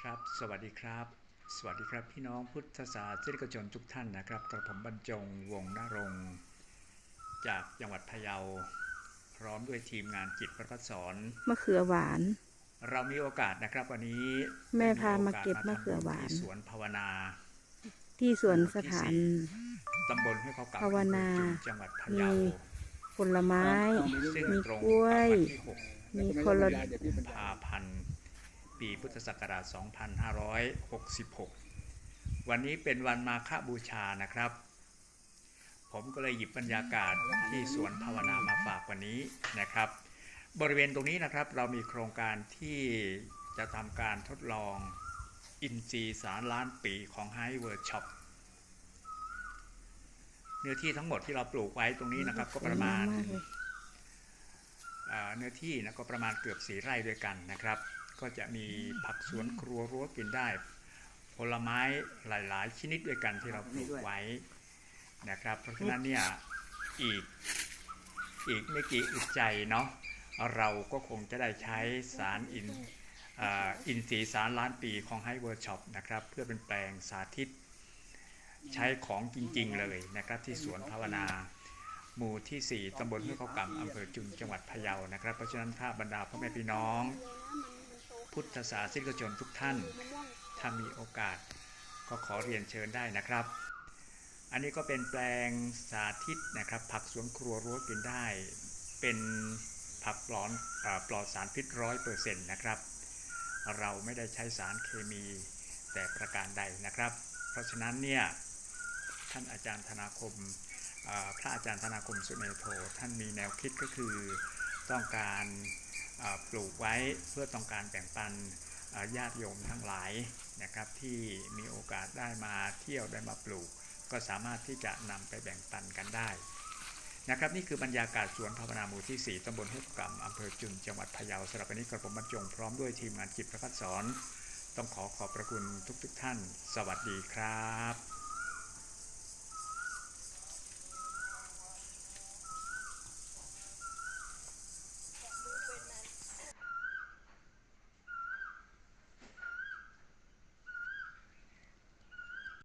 ครับ สวัสดีครับ สวัสดีครับ พี่น้องพุทธศาสนิกชนทุกท่านนะครับ กระผมบรรจงวงศ์นรงค์จากจังหวัดพะเยา พร้อมด้วยทีมงานจิตประพัฒสอนมะเขือหวาน เรามีโอกาสนะครับ วันนี้แม่ได้พามาเก็บโอกสมะเขือหวานที่สวนภาวนา ที่สวนสถานตำบลห้วยเขากำภาวนาอำเภอจุนจังหวัดพะเยามีผลไม้ซึ่งมีตรงกล้วยกับวันที่หกมีคนละกุมภาพันธ์ ปีพุทธศักราช 2566 วันนี้เป็นวันมาฆบูชานะครับ ผมก็เลยหยิบบรรยากาศที่สวนภาวนามาฝากวันนี้นะครับ บริเวณตรงนี้นะครับเรามีโครงการที่จะทำการทดลองอินทรีย์สารล้านปีของไฮเวิร์ช็อปเนื้อที่ทั้งหมดที่เราปลูกไว้ตรงนี้นะครับก็ประมาณสวยงามมากเลยอ่าเนื้อที่นะก็ประมาณเกือบสีไร่ด้วยกันนะครับ ก็จะมีผักสวนครัวรั้วกินได้ ผลไม้หลาย ๆ ชนิดด้วยกันที่เราปลูกไว้นะครับ เพราะฉะนั้นเนี่ยอีกอีกไม่กี่อึดใจเนาะเราก็คงจะได้ใช้สารอินอินทรีย์สารล้านปีของไฮเวิร์ช็อปนะครับ เพื่อเป็นแปลงสาธิต ใช้ของจริง ๆ เลยนะครับ ที่สวนภาวนา หมู่ที่ 4 ตำบลห้วยเขากำอำเภอจุนจังหวัดพะเยานะครับ เพราะฉะนั้นถ้าบรรดาพ่อแม่พี่น้อง พุทธศาสนิกชนทุกท่าน ถ้ามีโอกาสก็ขอเรียนเชิญได้นะครับ อันนี้ก็เป็นแปลงสาธิตนะครับ ผักสวนครัวรั้วกินได้ เป็นผักปลอดอาปลอดสารพิษร้อยเปอร์เซ็นต์นะครับ เราไม่ได้ใช้สารเคมีแต่ประการใดนะครับ เพราะฉะนั้นเนี่ยท่านอาจารย์ธนาคมพระอาจารย์ธนาคมสุเมโทท่านมีแนวคิดก็คือต้องการ ปลูกไว้เพื่อต้องการแบ่งปันญาติโยมทั้งหลายนะครับที่มีโอกาสได้มาเที่ยวได้มาปลูก ก็สามารถที่จะนำไปแบ่งปันกันได้นะครับนี่คือบรรยากาศสวนภาวนาหมู่ที่ 4ตำบลห้วยกำอำเภอจุน จังหวัดพะเยาสำหรับวันนี้กระผมบรรจงพร้อมด้วยทีมงานจิตประพัฒสอน ต้องขอขอบพระคุณทุกๆทท่าน สวัสดีครับ